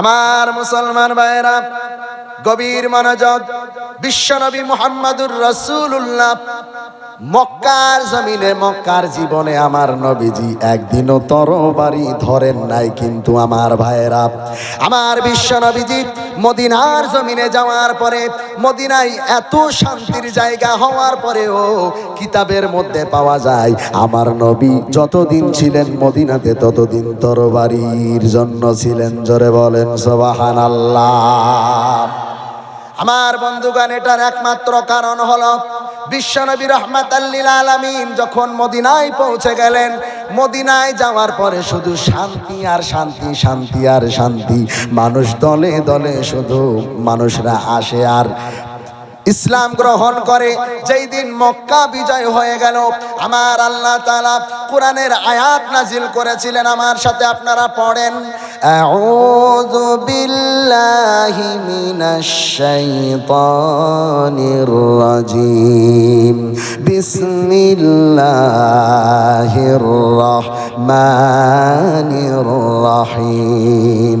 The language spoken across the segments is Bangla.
আমার মুসলমান ভাইরা গভীর মনোযোগ বিশ্বনবী মোহাম্মদুর রাসূলুল্লাহ মক্কার জমিনে, মক্কার জীবনে আমার নবীজি একদিনও তরবারি ধরেন নাই, কিন্তু আমার ভাইয়েরা, আমার বিশ্ব নবীজি মদিনার জমিনে যাওয়ার পরে, মদিনায় এত শান্তির জায়গা হওয়ার পরেও কিতাবের মধ্যে পাওয়া যায়, আমার নবী যতদিন ছিলেন মদিনাতে, ততদিন তরবারির জন্য ছিলেন, জোরে বলেন সোবাহান আল্লাহ আমার বন্ধুগণ, এটার একমাত্র কারণ হলো বিশ্বনবী রহমাত আলমিন যখন মদিনায় পৌঁছে গেলেন, মদিনায় যাওয়ার পরে শুধু শান্তি আর শান্তি শান্তি আর শান্তি। মানুষ দলে দলে শুধু মানুষরা আসে আর ইসলাম গ্রহণ করে, যেই দিন মক্কা বিজয় হয়ে গেল, আমার আল্লাহ তাআলা কোরআনের আয়াত নাজিল করেছিলেন। আমার সাথে আপনারা পড়েন, আউযু বিল্লাহি মিনাশ শাইতানির রাজিম, বিসমিল্লাহির রহমানির রহিম।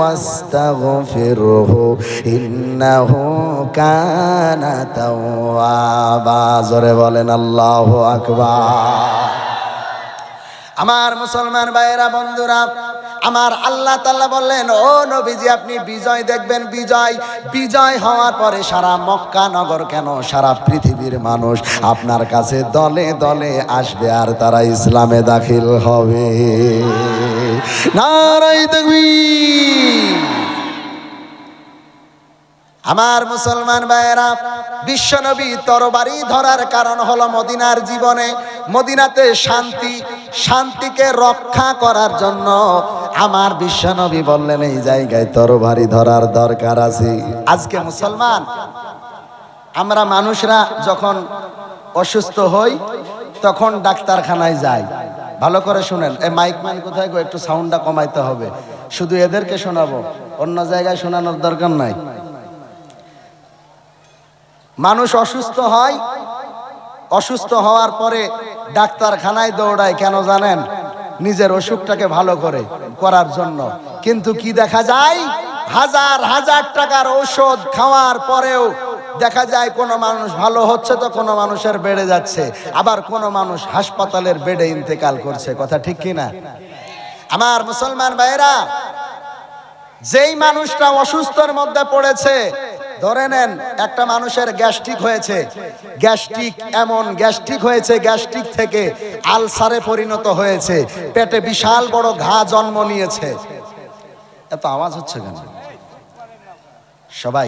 واستغفره إنه كان توابا زره বলেন الله أكبر আমার মুসলমান ভাইয়েরা বন্ধুরা আমার আল্লাহ তাল্লাহ বললেন, ও নবীজি, আপনি বিজয় দেখবেন, বিজয়। বিজয় হওয়ার পরে সারা মক্কা নগর কেন? সারা পৃথিবীর মানুষ আপনার কাছে দলে দলে আসবে আর তারা ইসলামে দাখিল হবে। নারাই দেখবি আমার মুসলমান ভাইয়েরা, বিশ্বনবী তরবারি ধরার কারণ হলো মদিনার জীবনে মদিনাতে শান্তি, শান্তিকে রক্ষা করার জন্য আমার বিশ্বনবী বললেন, এই জায়গায় তরবারি ধরার দরকার আছে। আজকে মুসলমান, আমরা মানুষরা যখন অসুস্থ হই, তখন ডাক্তারখানায় যাই। ভালো করে শুনেন এই মাইক মান কোথায় গো? একটু সাউন্ডটা কমাইতে হবে। শুধু এদেরকে শোনাবো। অন্য জায়গায় শোনানোর দরকার নাই। মানুষ অসুস্থ হয়, অসুস্থ হওয়ার পরে ডাক্তারখানায় দৌড়ায়, কেন জানেন? নিজের অসুখটাকে ভালো করে করার জন্য। কিন্তু কি দেখা যায়? হাজার হাজার টাকার ঔষধ খাওয়ার পরেও দেখা যায় কোনো মানুষ ভালো হচ্ছে তো কোনো মানুষের বেড়ে যাচ্ছে। আবার কোনো মানুষ হাসপাতালের বেডে ইন্তেকাল করছে, কথা ঠিক কিনা? আমার মুসলমান ভাইরা যেই মানুষটা অসুস্থর মধ্যে পড়েছে ধরে নেন, একটা মানুষের গ্যাস্ট্রিক হয়েছে। গ্যাস্ট্রিক এমন, গ্যাস্ট্রিক হয়েছে, গ্যাস্ট্রিক থেকে আলসারে পরিণত হয়েছে। পেটে বিশাল বড় ঘা জন্ম নিয়েছে। এত আওয়াজ হচ্ছে কেন? সবাই,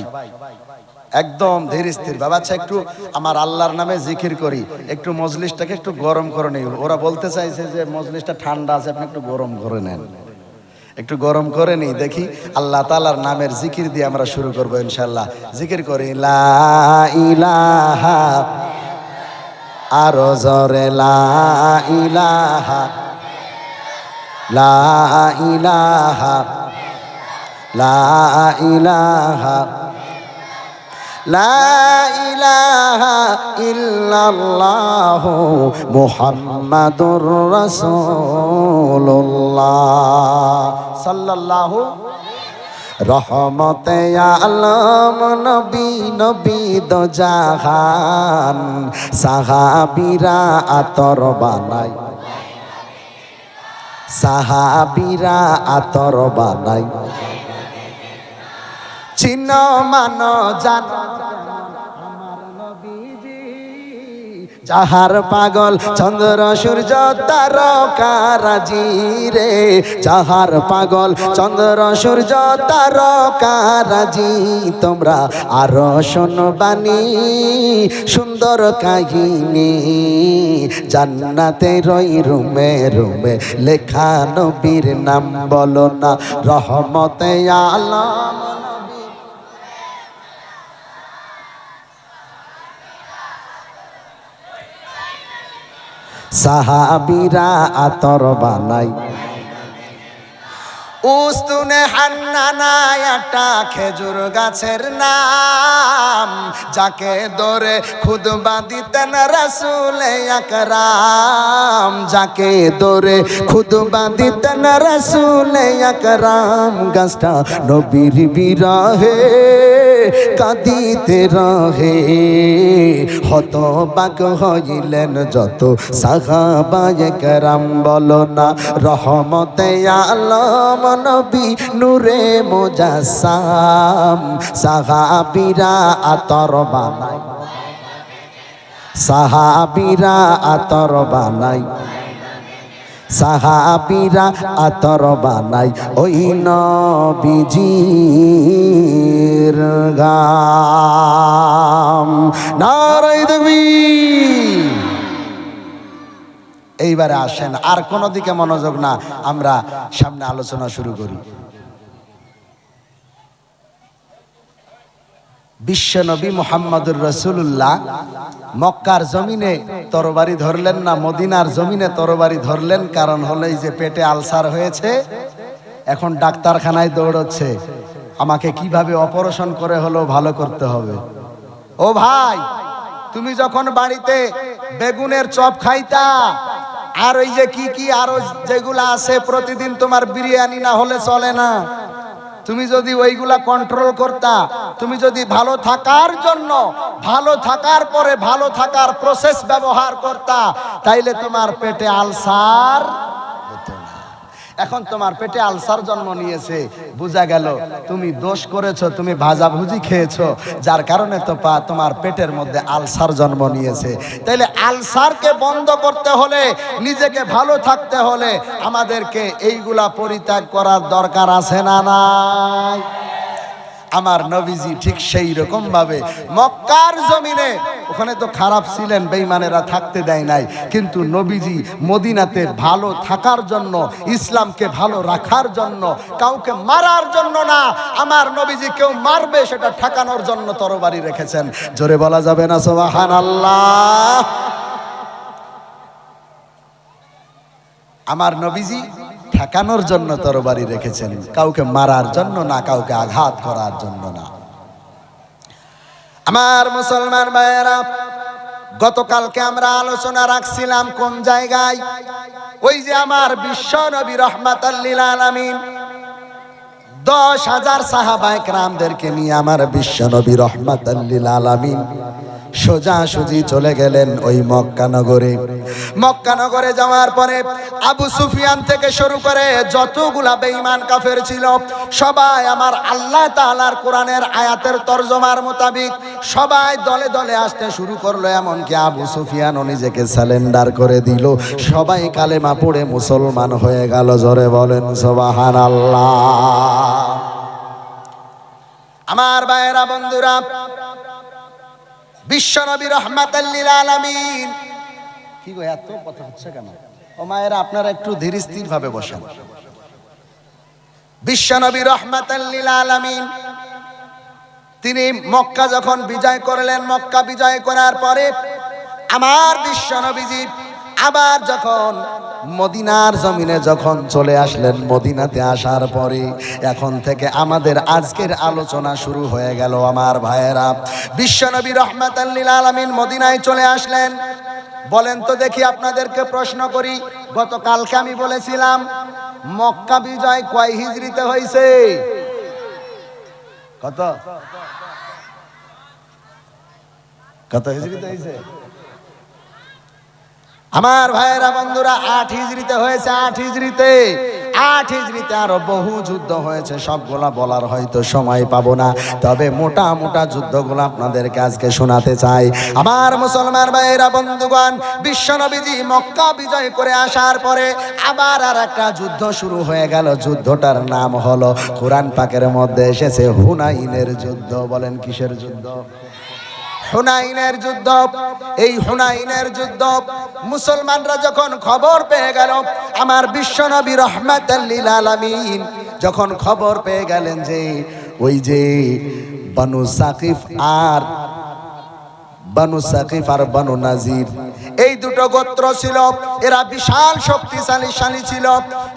একদম ধীর স্থির। বাবা আচ্ছা একটু আমার আল্লাহর নামে জিকির করি। একটু মজলিসটাকে একটু গরম করে নেই। ওরা বলতে চাইছে যে, মজলিসটা ঠান্ডা আছে, আপনি একটু গরম করে নেন। একটু গরম করে নি দেখি আল্লাহ তালার নামের জিকির দিয়ে আমরা শুরু করব ইনশাল্লাহ জিকির করি আরও জরে, লা ইলাহা, লা রহমতে আলম নবী নবী দো জাহান। সাহাবিরা আতর বানাই সাহাবিরা আতর বানাই চিহ্ন মান জান। যাহার পাগল চন্দ্র, সূর্য তারকারাজি রে যাহার পাগল চন্দ্র, সূর্য তারকারাজি তোমরা আরও শোনবানি সুন্দর কাহিনী। জান্নাতে রই রুমে রুমে, লেখা নবীর নাম বলো না, রহমতে আলম সাহাবিরা আতর বানাই। উস্তুনে হান্নানা একটা খেজুর গাছের নাম। যাকে দরে খুদবা দিতেন রসুলে আকরাম। যাকে দরে খুদবা দিতেন রসুলে আকরাম। গাছটা নবীর বিরাহে। কাঁদিতে রহে। হত বাক হইলেন যত সাহাবায়ে কেরাম, বলো না, রহমতে আলম নবী নূরে মোজাসাম সাহাবিরা আতর বানাই সাহাবিরা আতর বানাই সাহাবিরা আতর বানাই ওই নবীজির গাম। নারাই দেবী। এইবারে আসেন, আর কোনো দিকে মনোযোগ না, আমরা সামনে আলোচনা শুরু করি। বিশ্বনবী মোহাম্মদুর রসুল্লাহ মক্কার জমিনে তরবারি ধরলেন না, মদিনার জমিনে তরবারি ধরলেন, কারণ হলো এই যে পেটে আলসার হয়েছে, এখন ডাক্তারখানায় দৌড়চ্ছে। আমাকে কীভাবে অপারেশন করে হলেও ভালো করতে হবে। ও ভাই, তুমি যখন বাড়িতে বেগুনের চপ খাইতা, আর ওই যে কি কি আরও যেগুলো আছে, প্রতিদিন তোমার বিরিয়ানি না হলে চলে না। তুমি যদি ওইগুলা কন্ট্রোল করতা, তুমি যদি ভালো থাকার জন্য, ভালো থাকার পরে ভালো থাকার প্রসেস ব্যবহার করতা, তাইলে তোমার পেটে আলসার। এখন তোমার পেটে আলসার জন্ম নিয়েছে। বোঝা গেল, তুমি দোষ করেছ, তুমি ভাজা ভুজি খেয়েছো। যার কারণে তো পা তোমার পেটের মধ্যে আলসার জন্ম নিয়েছে। তাইলে আলসারকে বন্ধ করতে হলে, নিজেকে ভালো থাকতে হলে আমাদেরকে এইগুলা পরিত্যাগ করার দরকার আছে না নাই? আমার নবীজি ঠিক সেই রকম ভাবে মক্কার জমিনে, ওখানে তো খারাপ ছিলেন বেইমানেরা থাকতে দেয় নাই। কিন্তু নবীজি মদিনাতে ভালো থাকার জন্য, ইসলামকে ভালো রাখার জন্য, কাউকে মারার জন্য না, আমার নবীজি কেউ মারবে সেটা ঠেকানোর জন্য তরবারি রেখেছেন। জোরে বলা যাবে না সোবাহান আল্লাহ আমার নবীজি ঠেকানোর জন্য তরবারি রেখেছেন। কাউকে মারার জন্য না, কাউকে আঘাত করার জন্য না। আমার মুসলমান ভাইয়েরা, গতকালকে আমরা আলোচনা রাখছিলাম কোন জায়গায়? ওই যে আমার বিশ্ব নবী রহমাত আলামিন দশ হাজার সাহাবায় রামদেরকে নিয়ে আমার বিশ্ব নবী রহমাত আলামিন সোজা সুজি চলে গেলেন ওই মক্কানগরে মক্কানগরে যাওয়ার পরে আবু সুফিয়ান থেকে শুরু করে যতগুলা বেঈমান কাফের ছিল, সবাই আমার আল্লাহ তাআলার কোরআনের আয়াতের তর্জমার মোতাবিক সবাই দলে দলে আসতে শুরু করল, এমনকি আবু সুফিয়ানও নিজেকে স্যালেন্ডার করে দিল। সবাই কালেমা পড়ে মুসলমান হয়ে গেল, জোরে বলেন সোবাহান আল্লাহ আমার ভাইয়েরা, বন্ধুরা বিশ্বনবী রহমাতাল্লিল আলামিন। কি গো, এত কথা হচ্ছে কেন? ও মায়েরা, আপনারা একটু ধীর স্থির ভাবে বসেন। বিশ্বনবী রহমাতাল্লিল আলামিন, তিনি মক্কা যখন বিজয় করলেন, মক্কা বিজয় করার পরে আমার বিশ্বনবীজি আবার যখন মদিনার জমিনে যখন চলে আসলেন, মদিনাতে আসার পরে এখন থেকে আমাদের আজকের আলোচনা শুরু হয়ে গেল, আমার ভাইয়েরা। বিশ্বনবী রহমাতাল্লিল আলামিন মদিনায় চলে আসলেন। বলেন তো দেখি আপনাদেরকে প্রশ্ন করি, গতকালকে আমি বলেছিলাম, মক্কা বিজয় কয় হিজড়িতে হয়েছে কত? কত হিজড়িতে হয়েছে আমার ভাইয়েরা বন্ধুরা, আট হিজড়িতে হয়েছে, আট হিজড়িতে। আট হিজড়িতে আরও বহু যুদ্ধ হয়েছে, সবগুলা বলার হয়তো সময় পাবো না। তবে মোটা মোটা যুদ্ধগুলো আপনাদেরকে আজকে শোনাতে চাই। আমার মুসলমান ভাইয়েরা, বন্ধুগণ, বিশ্বনবীজি মক্কা বিজয় করে আসার পরে আবার আর একটা যুদ্ধ শুরু হয়ে গেল। যুদ্ধটার নাম হলো, কোরআন পাকের মধ্যে এসেছে হুনাইনের যুদ্ধ। বলেন, কিসের যুদ্ধ? হুনাইনের যুদ্ধ, এই হুনাইনের যুদ্ধ, মুসলমানরা যখন খবর পেয়ে গেল, আমার বিশ্বনবী রহমাতাল্লিল আলামিন যখন খবর পেয়ে গেলেন যে, ওই যে বানু সাকিফ আর, বানু সাকিফ আর বানু নাজির দুটো গোত্র ছিল। এরা বিশাল শক্তিশালীশালী ছিল।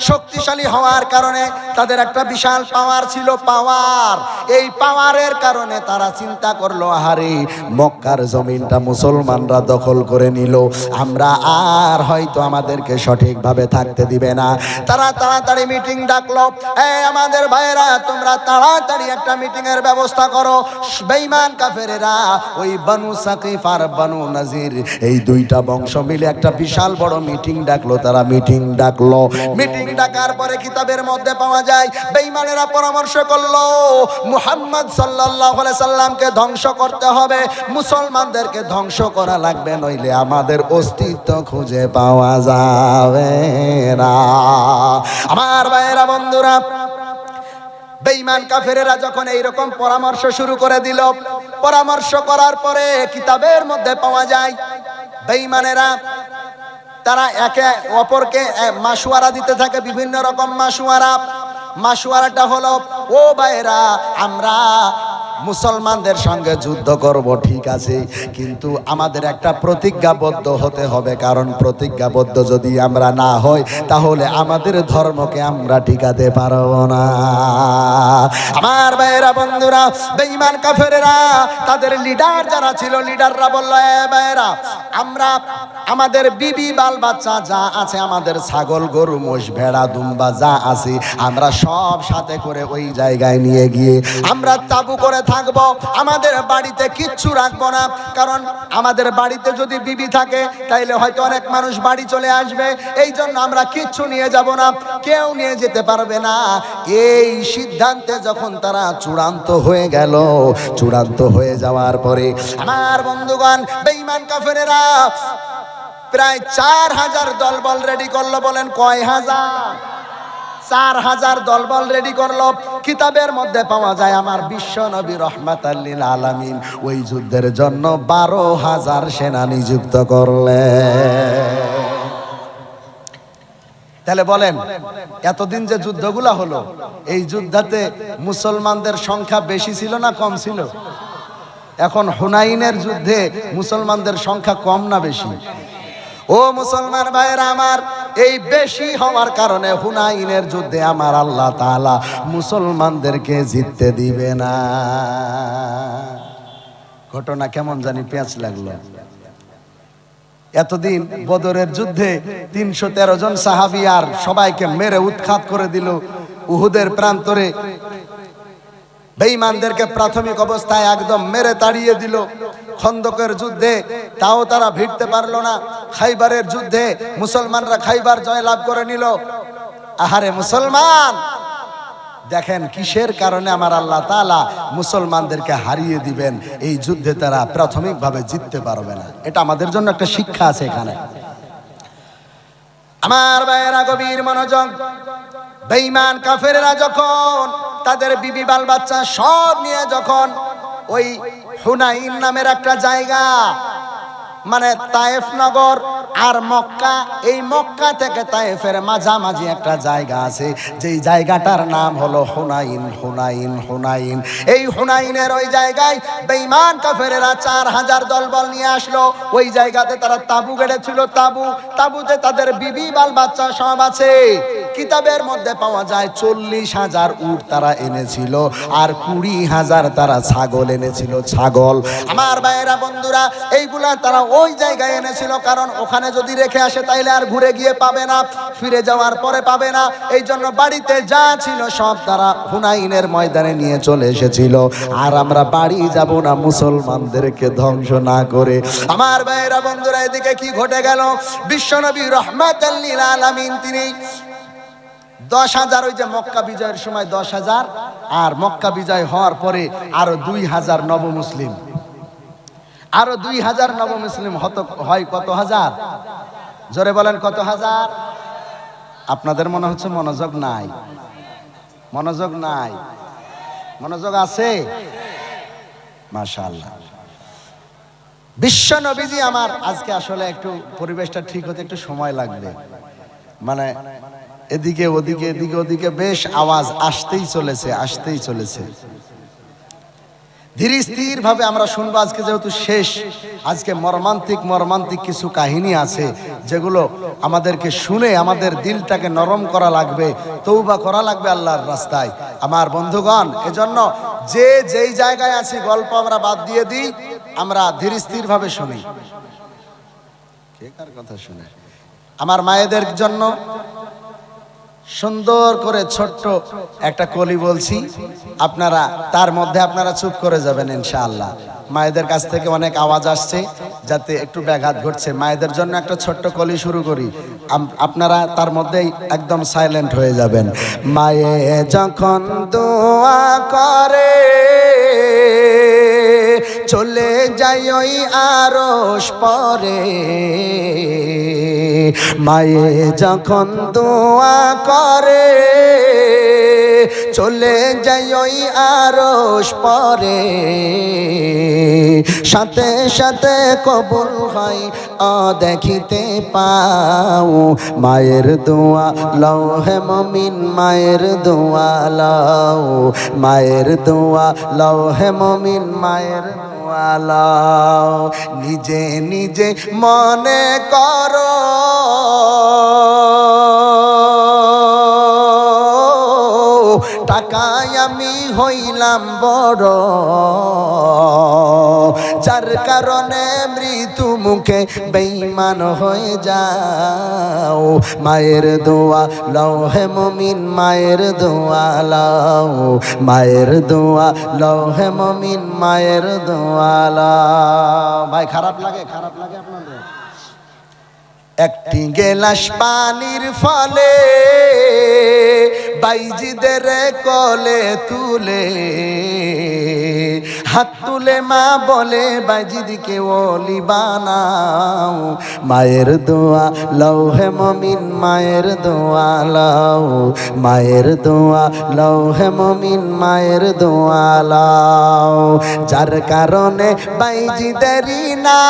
শক্তিশালী হওয়ার কারণে তাদের একটা বিশাল পাওয়ার ছিল পাওয়ার এই পাওয়ারের কারণে তারা চিন্তা করল, আহারে, মক্কার জমিনটা মুসলমানরা দখল করে নিল। আমরা আর হয়তো আমাদেরকে সঠিকভাবে থাকতে দিবে না। তারা তাড়াতাড়ি মিটিং ডাকলো এই আমাদের ভাইয়েরা, তোমরা তাড়াতাড়ি একটা মিটিং এর ব্যবস্থা করো। বেঈমান কাফেরেরা, ওই বানু সাকিফ আর বানু নাজির, এই দুইটা বংশ মিলে একটা বিশাল বড় মিটিং ডাকলো, তারা মিটিং ডাকলো। মিটিং ডাকার পরে কিতাবের মধ্যে পাওয়া যায়, বেঈমানেরা পরামর্শ করল, মুহাম্মদ সাল্লাল্লাহু আলাইহি সাল্লামকে ধ্বংস করতে হবে, মুসলমানদেরকে ধ্বংস করা লাগবে, নইলে আমাদের অস্তিত্ব খুঁজে পাওয়া যাবে না। আমার ভাইয়েরা, বন্ধুরা বেঈমান কাফেরেরা যখন এইরকম পরামর্শ শুরু করে দিল, পরামর্শ করার পরে কিতাবের মধ্যে পাওয়া যায়, বেঈমানেরা তারা একে অপরকে মাসুয়ারা দিতে থাকে, বিভিন্ন রকম মাসুয়ারা মাসুয়ারাটা হলো, ও ভাইরা আমরা মুসলমানদের সঙ্গে যুদ্ধ করব, ঠিক আছে। কিন্তু আমাদের একটা প্রতিজ্ঞাবদ্ধ হতে হবে, কারণ প্রতিজ্ঞাবদ্ধ যদি আমরা না হই, তাহলে আমাদের ধর্মকে আমরা টিকাতে পারব না। আমার ভাইয়েরা, বন্ধুরা, বেঈমান কাফেরেরা, তাদের লিডার যারা ছিল, লিডাররা বলল ভাইয়েরা, আমরা আমাদের বিবি বাল বাচ্চা যা আছে, আমাদের ছাগল, গরু, মোষ, ভেড়া, দুম্বা যা আছে, আমরা সব সাথে করে ওই জায়গায় নিয়ে গিয়ে আমরা তাবু করে থাকব, আমাদের বাড়িতে কিচ্ছু রাখব না। কারণ আমাদের বাড়িতে যদি বিবি থাকে, তাইলে হয়তো অনেক মানুষ বাড়ি চলে আসবে। এই জন্য আমরা কিচ্ছু নিয়ে যাব না, কেউ নিয়ে যেতে পারবে না। এই সিদ্ধান্তে যখন তারা চূড়ান্ত হয়ে গেল, চূড়ান্ত হয়ে যাওয়ার পরে আমার বন্ধুগণ, বেঈমান কাফেরেরা, প্রায় চার হাজার দলবল রেডি করল বলেন, কয় হাজার? চার হাজার দলবল রেডি করল। কিতাবের মধ্যে পাওয়া যায়, আমার বিশ্ব নবী রহমাত আলামিন ওই যুদ্ধের জন্য বারো হাজার সেনা নিযুক্ত করলে। তাহলে বলেন, এতদিন যে যুদ্ধগুলা হলো, এই যুদ্ধাতে মুসলমানদের সংখ্যা বেশি ছিল না কম ছিল? এখন হুনাইনের যুদ্ধে মুসলমানদের সংখ্যা কম না বেশি? ও মুসলমান ভাইয়েরা আমার এই বেশি হওয়ার কারণে হুনাইনের যুদ্ধে আমার আল্লাহ তালা মুসলমানদেরকে জিততে দিবে না। ঘটনা কেমন জানি পেঁচ লাগল। এতদিন বদরের যুদ্ধে তিনশো তেরো জন সাহাবি আর সবাইকে মেরে উৎখাত করে দিল। উহুদের প্রান্তরে বেঈমানদেরকে প্রাথমিক অবস্থায় একদম মেরে তাড়িয়ে দিল। খন্দকের যুদ্ধে তাও তারা ভিড়তে পারল না। খাইবারের যুদ্ধে মুসলমানরা খাইবার জয় লাভ করে নিল। আহারে মুসলমান! দেখেন কিসের কারণে আমার আল্লাহ তাআলা মুসলমানদেরকে হারিয়ে দিবেন। এই যুদ্ধে তারা প্রাথমিকভাবে জিততে পারবে না। এটা আমাদের জন্য একটা শিক্ষা আছে এখানে। আমার ভাইয়েরা, গভীর মনোযোগ বেঈমান কাফেরেরা যখন তাদের বিবি বাল বাচ্চা সব নিয়ে যখন ওই হুনাইন নামের একটা জায়গা মানে তায়েফ নগর আর মক্কা, এই মক্কা থেকে তায়েফের মাঝামাঝি একটা জায়গা আছে, যেই জায়গাটার নাম হলো হুনাইন হুনাইন হুনাইন। এই হুনাইনের ওই জায়গায় বেঈমান কাফেরেরা চার হাজার দলবল নিয়ে আসলো। ওই জায়গাতে তারা তাবু গেড়েছিল, তাবু। তাবুতে তাদের বিবি বাল বাচ্চা সব আছে। কিতাবের মধ্যে পাওয়া যায়, চল্লিশ হাজার উট তারা এনেছিল আর কুড়ি হাজার তারা ছাগল এনেছিল, ছাগল। আমার ভাইয়েরা, বন্ধুরা, এইগুলা তারা ওই জায়গায় এনেছিল, কারণ ওখানে যদি রেখে আসে তাইলে আর ঘুরে গিয়ে পাবে না, ফিরে যাওয়ার পরে পাবে না। এই জন্য বাড়িতে যা ছিল সব তারা হুনাইনের ময়দানে নিয়ে চলে এসেছিল। আর আমরা বাড়ি যাব না মুসলমানদেরকে ধ্বংস না করে। আমার ভাইয়েরা বন্ধুরা, এদিকে কি ঘটে গেল? বিশ্বনবী রহমাত আলামিন তিনি দশ হাজার, ওই যে মক্কা বিজয়ের সময় দশ হাজার, আর মক্কা বিজয় হওয়ার পরে আরও দুই হাজার নব মুসলিম আরও দুই হাজার নব মুসলিম হত, হয় কত হাজার? জোরে বলেন কত হাজার? আপনাদের মনে হচ্ছে মনোযোগ নাই। মনোযোগ নাই। মনোযোগ আছে? মাশাআল্লাহ। বিশ্ব নবীজি আমার, আজকে আসলে একটু পরিবেশটা ঠিক হতে একটু সময় লাগবে। মানে এদিকে ওদিকে এদিকে ওদিকে বেশ আওয়াজ আসতেই চলেছে আসতেই চলেছে। ধীর স্থির ভাবে আমরা শুনব, আজকে যেহেতু শেষ, আজকে মর্মান্তিক মর্মান্তিক কিছু কাহিনী আছে, যেগুলো আমাদেরকে শুনে আমাদের দিলটাকে নরম করা লাগবে তৌবা করা লাগবে আল্লাহর রাস্তায়। আমার বন্ধুগণ, এজন্য যে যেই জায়গায় আছি, গল্প আমরা বাদ দিয়ে দিই, আমরা ধীর স্থির ভাবে শুনি কথা শুনে? আমার মায়েদের জন্য সুন্দর করে ছোট্ট একটা কলি বলছি। আপনারা, তার মধ্যে আপনারা চুপ করে যাবেন ইনশাআল্লাহ। মায়েদের কাছ থেকে অনেক আওয়াজ আসছে যাতে একটু ব্যাঘাত ঘটছে। মায়েদের জন্য একটা ছোট্ট কলি শুরু করি। আপনারা তার মধ্যেই একদম সাইলেন্ট হয়ে যাবেন। মায়ে যখন দোয়া করে, চলে যাই ওই আরস পরে। মায়ে যখন দোয়া করে, চলে যাই ওই আরস পরে। সাথে সাথে কবুল হয় অ দেখিতে পাও। মায়ের দোয়া লও হে মমিন, মায়ের দোয়া লও। মায়ের দোয়া লও হে মমিন, মায়ের দোয়া লও। নিজে নিজে মনে করো টাকায় আমি হইলাম বড়। যার কারণে মৃত্যু মুখে বেইমান হয়ে যাও। মায়ের দোয়া লও হে মমিন, মায়ের দোয়া লও। মায়ের দোয়া লও হে মমিন, মায়ের দোয়া লও। ভাই, খারাপ লাগে খারাপ লাগে একটি গেলাস পানির ফলে বাইজিদের কলে তুলে, হাত তুলে মা বলে, বাইজিদিকে ওলি বানাও, মায়ের দোয়া লও হে মমিন, মায়ের দোয়া লও, মায়ের দোয়া লও হে মমিন, মায়ের দোয়া লও। যার কারণে বাইজিদেরই না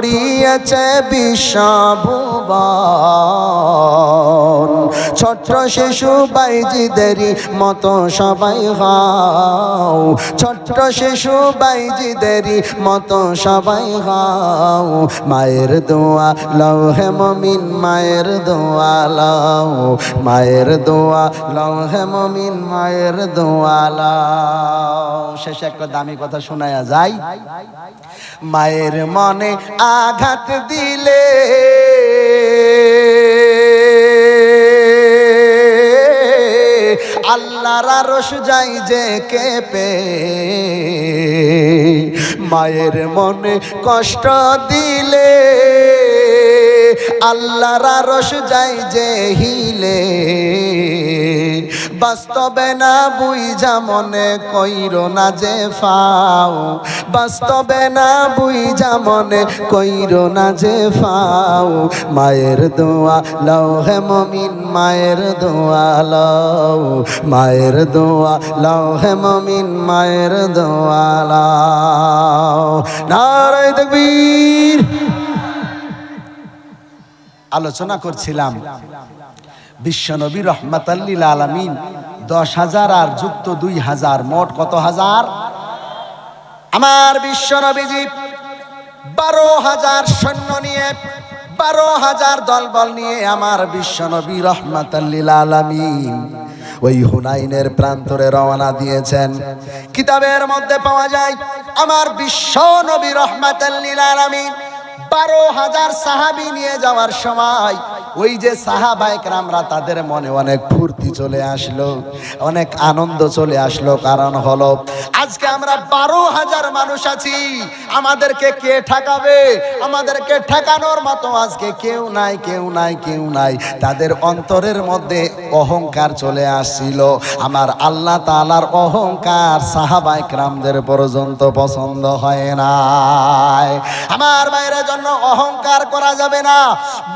ছড়িয়েছে বিশ্বভুবন ছোট্ট শিশু বাইজিদেরই মতো সবাই হাও। ছোট্ট শিশু বাইজিদেরই মতো সবাই হাও। মায়ের দোয়া লও হে মমিন, মায়ের দোয়া লও। মায়ের দোয়া লও হে মমিন, মায়ের দোয়া লও। শেষে একটা দামি কথা শোনায়া যায়। মায়ের মনে আঘাত দিলে। আল্লাহর আরশ যাই যে কেঁপে, মায়ের মনে কষ্ট দিলে। আল্লাহর আরশ যাই যে হিলে। বাস্তবে না বুঝা মনে কইর না যে ফাও। বাস্তবে না বুঝা মনে কইর না যে ফাও। মায়ের দোয়া লও হে মমিন, মায়ের দোয়া লও। মায়ের দোয়া লও হে মমিন, মায়ের দোয়া লও। নারায় তকবীর। আলোচনা করছিলাম। বিশ্বনবী রহমাতাল্লিল আলামিন দশ হাজার আর যুক্ত দুই হাজার, মোট কত হাজার? আমার বিশ্বনবীজি বারো হাজার সৈন্য নিয়ে, বারো হাজার দলবল নিয়ে আমার বিশ্বনবী রহমাতাল্লিল আলামিন ওই হুনাইনের প্রান্তরে রওনা দিয়েছেন। কিতাবের মধ্যে পাওয়া যায়, আমার বিশ্ব নবী রহমাতাল্লিল আলামিন বারো হাজার সাহাবি নিয়ে যাওয়ার সময় ওই যে সাহাবাইক রামরা তাদের মনে অনেক ফুর্তি চলে আসলো, অনেক আনন্দ চলে আসলো। কারণ হলো, আজকে আমরা বারো হাজার মানুষ আছি, আমাদেরকে কে ঠেকাবে? আমাদেরকে ঠেকানোর মতো আজকে কেউ নাই কেউ নাই কেউ নাই। তাদের অন্তরের মধ্যে অহংকার চলে আসছিল। আমার আল্লাহ তালার অহংকার সাহাবাইক রামদের পর্যন্ত পছন্দ হয় না আমার বাইরের জন্য অহংকার করা যাবে না।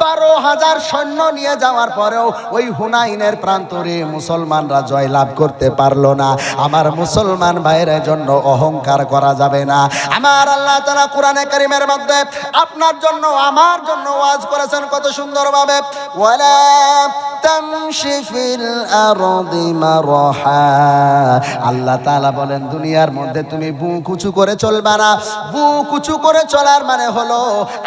বারো হাজার সৈন্য নিয়ে যাওয়ার পরেও ওই হুনাইনের প্রান্তরে মুসলমানরা জয়লাভ করতে পারল না। আমার মুসলমান ভাইরা জন্য অহংকার করা যাবে না। আমার আল্লাহ তাআলা কোরআনে কারিমের মধ্যে আপনার জন্য, আমার জন্য ওয়াজ করেছেন কত সুন্দরভাবে। ওয়ালা আল্লাহ তাআলা বলেন, দুনিয়ার মধ্যে তুমি বুক উঁচু করে চলবা না। বুক উঁচু করে চলার মানে হলো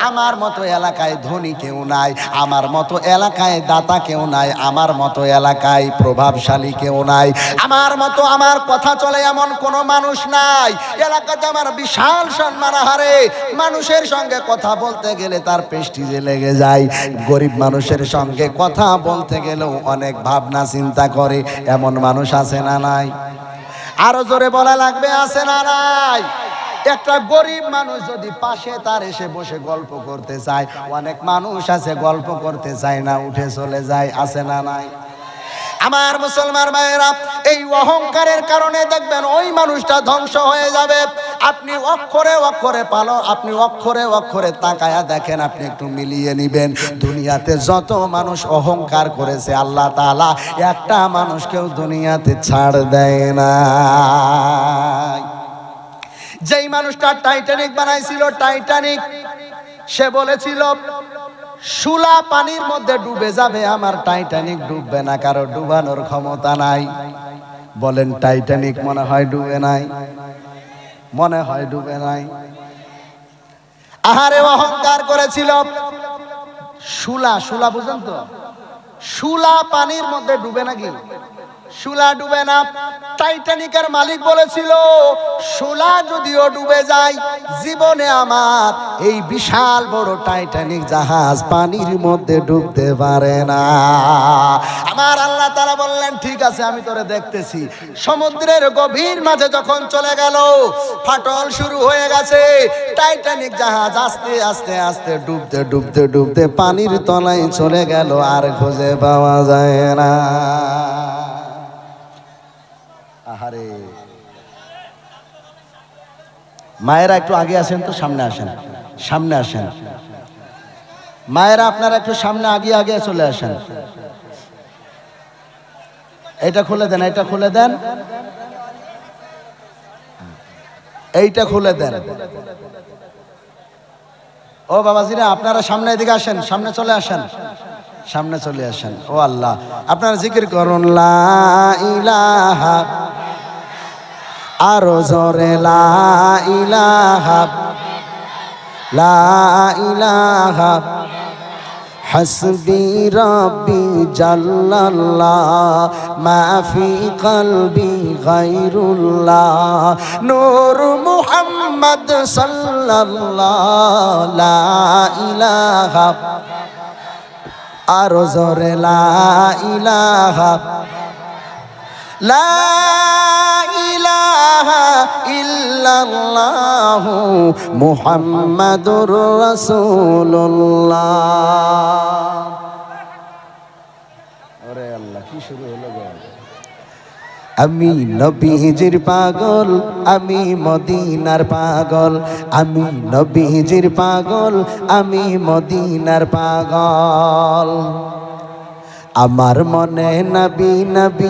আমার মতো এলাকায় ধনী কেউ নাই, আমার মতো এলাকায় দাতা কেউ নাই, আমার মতো এলাকায় প্রভাবশালী কেউ নাই। আমার মতো আমার কথা চলে এমন কোনো মানুষ নাই। এলাকাতে আমার বিশাল সম্মান হারে মানুষের সঙ্গে কথা বলতে গেলে তার পেস্টিজে লেগে যায়। গরিব মানুষের সঙ্গে কথা বলতে গেলেও অনেক ভাবনা চিন্তা করে, এমন মানুষ আছে না নাই? আরও জোরে বলা লাগবে, আছে না নাই? একটা গরিব মানুষ যদি পাশে তার এসে বসে গল্প করতে চায়, অনেক মানুষ আছে গল্প করতে চায় না, উঠে চলে যায়, আছে না নাই? আমার মুসলমান ভাইয়েরা, এই অহংকারের কারণে দেখবেন ওই মানুষটা ধ্বংস হয়ে যাবে। আপনি অক্ষরে অক্ষরে পালো, আপনি অক্ষরে অক্ষরে তাকায়া দেখেন, আপনি একটু মিলিয়ে নিবেন। দুনিয়াতে যত মানুষ অহংকার করেছে, আল্লাহ তাআলা একটা মানুষকেও দুনিয়াতে ছাড় দেয় না যেই মানুষটা টাইটানিক বানাইছিল টাইটানিক সে বলেছিল, সুলা পানির মধ্যে ডুবে যাবে, আমার টাইটানিক ডুববে না, কারও ডুবানোর ক্ষমতা নাই। বলেন টাইটানিক মনে হয় ডুবে নাই, মনে হয় ডুবে নাই। আহারে অহংকার করেছিল। সুলা সুলা বুঝেন তো? সুলা পানির মধ্যে ডুবে নাকি? সুলা ডুবে না। টাইটানিকের মালিক বলেছিল, সুলা যদিও ডুবে যায়, জীবনে আমার এই বিশাল বড় টাইটানিক জাহাজ পানির মধ্যে ডুবতে পারে না। আমার আল্লাহ তারা বললেন, ঠিক আছে, আমি তোরে দেখতেছি। সমুদ্রের গভীর মাঝে যখন চলে গেল, ফাটল শুরু হয়ে গেছে। টাইটানিক জাহাজ আস্তে আস্তে আস্তে ডুবতে ডুবতে ডুবতে পানির তলায় চলে গেল, আর খুঁজে পাওয়া যায় না। আহারে। মায়েরা একটু আগে আসেন তো, সামনে আসেন সামনে আসেন। মায়েরা, আপনারা একটু সামনে আগে আগে চলে আসেন। এটা খুলে দেন এটা খুলে দেন। এইটা খুলে দেন। ও বাবাজিরা, আপনারা সামনে এদিকে আসেন, সামনে চলে আসেন। সামনে চলে আসেন। ও আল্লাহ, আপনারা জিকির করুন, লা আরও জরে হসবি রবি হাসবি মাফি কলবি গাইরুল্লাহ নূর মুহাম্মদ সাল্লাল্লাহ, লা ইলাহা। আর জরে লা ইলাহা, লা ইলাহা ইল্লাল্লাহ মুহাম্মাদুর রাসূলুল্লাহ। ওরে আল্লাহ, কি শুরু হলো আমি নবীজির পাগল, আমি মদিনার পাগল, আমি নবীজির পাগল, আমি মদিনার পাগল। আমার মনে নবী নবী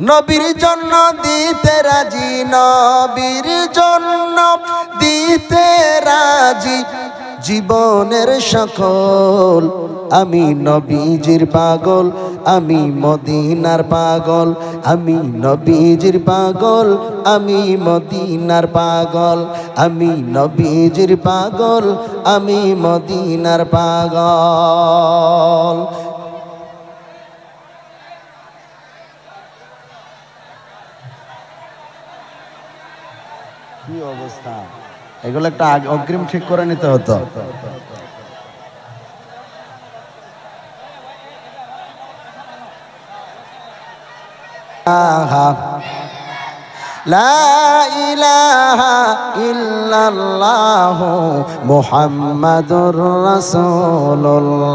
নবীর জন্য দিতে রাজি, নবীর জন্য দিতে রাজি। জীবনের সকল, আমি নবীজির পাগল, আমি মদিনার পাগল, আমি নবীজির পাগল, আমি মদিনার পাগল, আমি নবীজির পাগল, আমি মদিনার পাগল। এগুলো একটা অগ্রিম ঠিক করে নিতে হতো। মুহাম্মাদুর রাসূলুল্লাহ।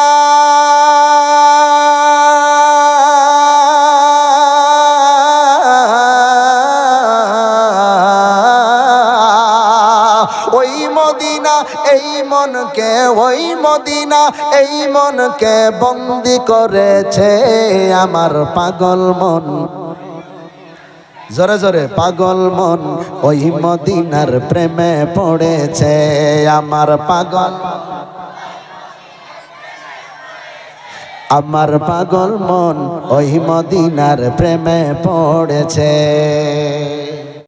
মনকে, ওই মদিনা, এই মনকে বন্দি করেছে আমার পাগল মন। জোরে জোরে, পাগল মন, ওই মদিনার প্রেমে পড়েছে আমার পাগল। আমার পাগল মন, ওই মদিনার প্রেমে পড়েছে।